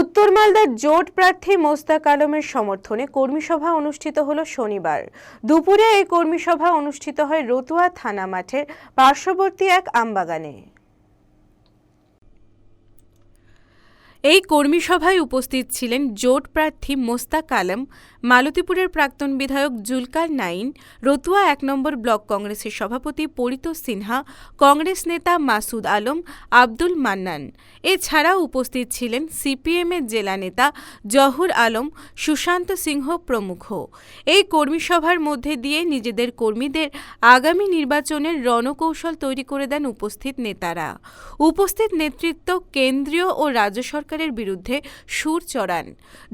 উত্তর মালদার জোট প্রার্থী মোস্তাক আলমের সমর্থনে কর্মীসভা অনুষ্ঠিত হল শনিবার। দুপুরে এই কর্মীসভা অনুষ্ঠিত হয় রতুয়া থানা মাঠের পার্শ্ববর্তী এক আমবাগানে। এই কর্মী সভায় উপস্থিত ছিলেন জোট প্রার্থী মোস্তাক আলম, মালতীপুরের প্রাক্তন বিধায়ক জুলকার নাইন, রতুয়া এক নম্বর ব্লক কংগ্রেসের সভাপতি পরিতোষ সিনহা, কংগ্রেস নেতা মাসুদ আলম, আব্দুল মান্নান। এছাড়াও উপস্থিত ছিলেন সিপিএমের জেলা নেতা জহুর আলম, সুশান্ত সিংহ প্রমুখ। এই কর্মী সভার মধ্যে দিয়ে নিজেদের কর্মীদের আগামী নির্বাচনের রণকৌশল তৈরি করে দেন উপস্থিত নেতারা। উপস্থিত নেতৃত্ব কেন্দ্রীয় ও রাজ্য সরকারের বিরুদ্ধে সুর চড়ান।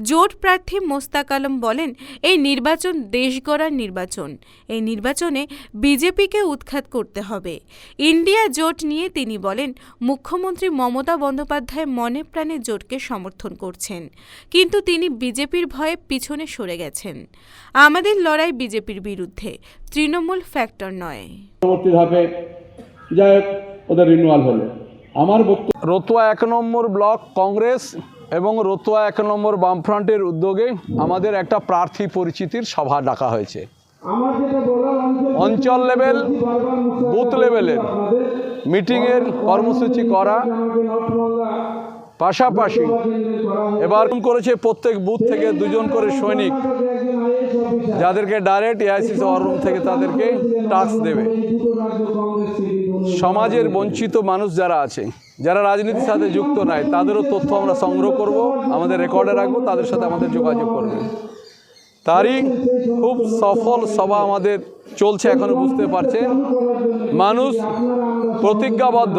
জোট প্রার্থী মোস্তাক আলম বলেন, এই নির্বাচন দেশ গড়ার নির্বাচন। এই নির্বাচনে বিজেপিকে উৎখাত করতে হবে। ইন্ডিয়া জোট নিয়ে তিনি বলেন, মুখ্যমন্ত্রী মমতা বন্দ্যোপাধ্যায় মনে প্রাণে জোটকে সমর্থন করছেন, কিন্তু তিনি বিজেপির ভয়ে পিছনে সরে গেছেন। আমাদের লড়াই বিজেপির বিরুদ্ধে, তৃণমূল ফ্যাক্টর নয়। পরবর্তী ধাপে যাই ওদের রিনুয়াল হলো। আমার বক্তব্য রতুয়া এক নম্বর ব্লক কংগ্রেস এবং রতুয়া এক নম্বর বামফ্রন্টের উদ্যোগে আমাদের একটা প্রার্থী পরিচিতির সভা ডাকা হয়েছে। অঞ্চল লেভেল বুথ লেভেলের মিটিংয়ের কর্মসূচি করা পাশাপাশি এবার করেছে প্রত্যেক বুথ থেকে দুজন করে সৈনিক, যাদেরকে ডাইরেক্ট এআইসিসি রুম থেকে তাদেরকে টাস্ক দেবে। সমাজের বঞ্চিত মানুষ যারা আছে, যারা রাজনীতির সাথে যুক্ত নাই, তাদেরও তথ্য আমরা সংগ্রহ করব, আমাদের রেকর্ডে রাখব, তাদের সাথে আমাদের যোগাযোগ করবে। তারই খুব সফল সভা আমাদের চলছে, এখনও বুঝতে পারছেন। মানুষ প্রতিজ্ঞাবদ্ধ।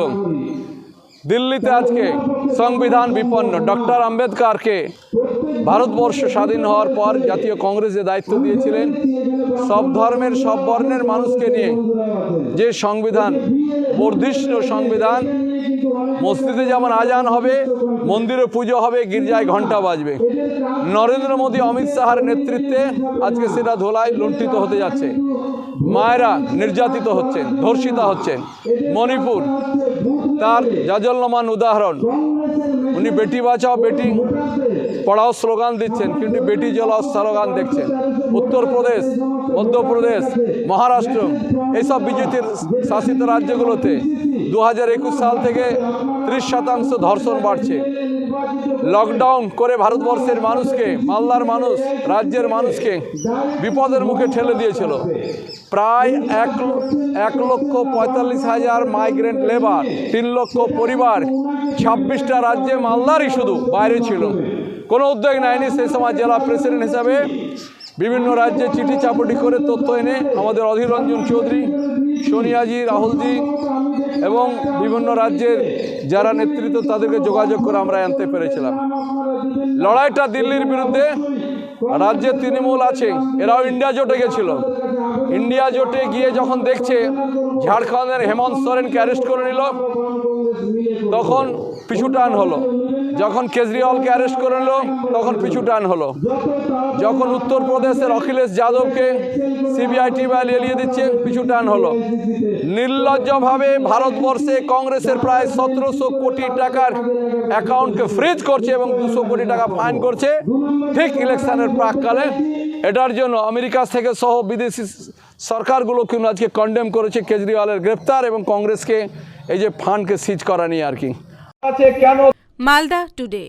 দিল্লিতে আজকে সংবিধান বিপন্ন ডক্টর আম্বেদকারকে ভারতবর্ষ স্বাধীন হওয়ার পর জাতীয় কংগ্রেসে দায়িত্ব দিয়েছিলেন। সব ধর্মের, সব বর্ণের মানুষকে নিয়ে যে সংবিধান, বর্ধিষ্ণু সংবিধান, মসজিদে যেমন আজান হবে, মন্দিরে পুজো হবে, গির্জায় ঘণ্টা বাজবে। নরেন্দ্র মোদী, অমিত শাহর নেতৃত্বে আজকে সেটা ধোলায় লুণ্ঠিত হতে যাচ্ছে। মায়েরা নির্যাতিত হচ্ছেন, ধর্ষিতা হচ্ছেন। মণিপুর, তার জাজল্যমান উদাহরণ। উনি বেটি বাঁচাও, বেটি পড়াও স্লোগান দিচ্ছেন, কিন্তু বেটি জ্বলাও স্লোগান দেখছেন। উত্তরপ্রদেশ মধ্যপ্রদেশ, মহারাষ্ট্র, এইসব বিজেপির শাসিত রাজ্যগুলোতে দু হাজার একুশ সাল থেকে ত্রিশ শতাংশ ধর্ষণ বাড়ছে। লকডাউন করে ভারতবর্ষের মানুষকে, মালদার মানুষ, রাজ্যের মানুষকে বিপদের মুখে ঠেলে দিয়েছিল। প্রায় এক এক লক্ষ পঁয়তাল্লিশ হাজার মাইগ্রেন্ট লেবার, তিন লক্ষ পরিবার, ছাব্বিশটা রাজ্যে মালদারই শুধু বাইরে ছিল। কোনো উদ্যোগ নেয়নি সেই সময় জেলা প্রেসিডেন্ট হিসাবে। বিভিন্ন রাজ্যে চিঠি চাপটি করে তথ্য এনে আমাদের অধীর রঞ্জন চৌধুরী সোনিয়াজি রাহুলজি এবং বিভিন্ন রাজ্যের যারা নেতৃত্ব তাদেরকে যোগাযোগ করে আমরা আনতে পেরেছিলাম। লড়াইটা দিল্লির বিরুদ্ধে, রাজ্যে তৃণমূল আছে, এরাও ইন্ডিয়া জোটে গেছিল। ইন্ডিয়া জোটে গিয়ে যখন দেখছে, ঝাড়খণ্ডের হেমন্ত সোরেনকে অ্যারেস্ট করে নিল। তখন পিছু টান হলো। যখন কেজরিওয়ালকে অ্যারেস্ট করে নিল, তখন পিছু টান হলো। যখন উত্তরপ্রদেশের অখিলেশ যাদবকে সিবিআই টিবিআই এলিয়ে দিচ্ছে, পিছু টান হলো। নির্লজ্জভাবে ভারতবর্ষে কংগ্রেসের প্রায় সতেরোশো কোটি টাকার অ্যাকাউন্টকে ফ্রিজ করছে এবং দুশো কোটি টাকা ফাইন করছে। ঠিক ইলেকশনের প্রাককালে। এটার জন্য আমেরিকা থেকে সহ বিদেশি সরকারগুলো কিন্তু আজকে কন্ডেম করেছে কেজরিওয়ালের গ্রেপ্তার এবং কংগ্রেসকে এই যে ফান্ডকে সিজ করা নিয়ে আর কি। আছে কেন? মালদা টুডে